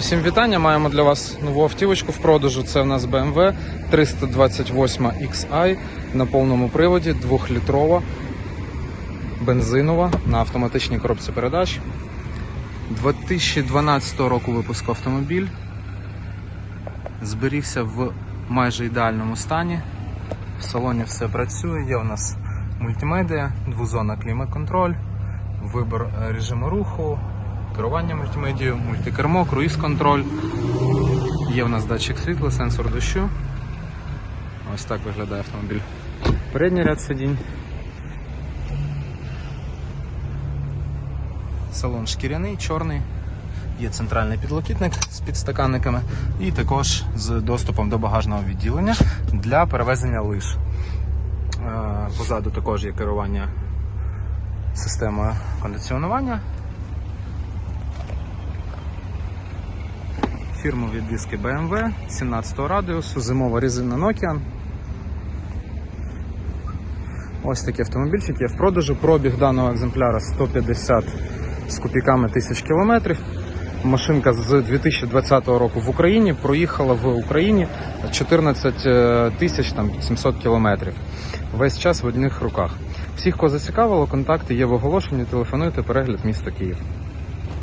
Всім вітання. Маємо для вас нову автівочку в продажу. Це в нас BMW 328 XI на повному приводі, 2-літрова, бензинова на автоматичній коробці передач. 2012 року випуску автомобіль. Зберігся в майже ідеальному стані. В салоні все працює. Є у нас мультимедіа, двозонна клімат-контроль, вибір е, режиму руху, керування мультимедією, мультикермо, круїз-контроль. Є у нас датчик світла, сенсор дощу. Ось так виглядає автомобіль. Передній ряд сидінь. Салон шкіряний, чорний. Є центральний підлокітник з підстаканниками і також з доступом до багажного відділення для перевезення лиж. Е, Позаду також є керування системою кондиціонування. Фірмові диски BMW 17 радіусу, зимова резина Nokian. Ось такий автомобільчик є в продажу. Пробіг даного екземпляра 150 з копійками тисяч кілометрів. Машинка з 2020 року в Україні проїхала в Україні 14 е, тисяч 700 кілометрів. Весь час в одних руках. Всіх, кого зацікавило, контакти є в оголошенні. Телефонуйте, перегляд міста Київ.